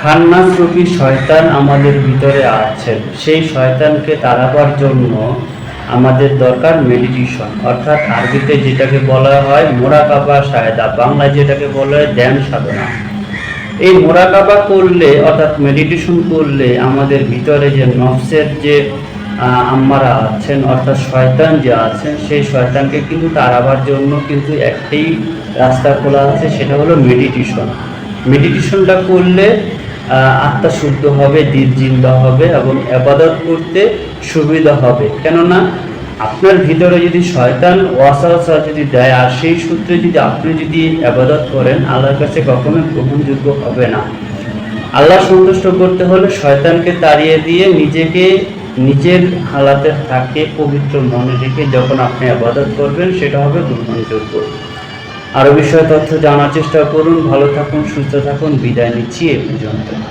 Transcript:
খান্নাসরূপী শয়তান আমাদের ভিতরে আছেন। সেই শয়তানকে তাড়াবার জন্য আমাদের দরকার মেডিটেশন অর্থাৎ আরবিতে যেটাকে বলা হয় মোরাকাবা সায়দা, বাংলায় যেটাকে বলা হয় ধ্যান সাধনা। এই মোরাকাবা করলে, অর্থাৎ মেডিটেশন করলে আমাদের ভিতরে যে নফসের যে আম্মারা আছেন, অর্থাৎ শয়তান যে আছেন, সেই শয়তানকে কিন্তু তাড়াবার জন্য কিন্তু একটাই রাস্তা খোলা আছে, সেটা হলো মেডিটেশন মেডিটেশনটা করলে আত্মা শুদ্ধ হবে, দিল জিন্দা হবে এবং আবাদত করতে সুবিধা হবে। কেননা, আপনার ভিতরে যদি শয়তান, ওয়াসাওয়াসা যদি দেয়, আর সেই সূত্রে যদি আপনি যদি আবাদত করেন, আল্লাহর কাছে কখনো গ্রহণযোগ্য হবে না। আল্লাহ সন্তুষ্ট করতে হলে শয়তানকে তাড়িয়ে দিয়ে নিজেকে নিজের হালাতে থাকে, পবিত্র মনে রেখে যখন আপনি আবাদত করবেন, সেটা হবে গ্রহণযোগ্য। আরও বিষয়ে তথ্য জানার চেষ্টা করুন। ভালো থাকুন সুস্থ থাকুন। বিদায় নিচ্ছি এ পর্যন্ত।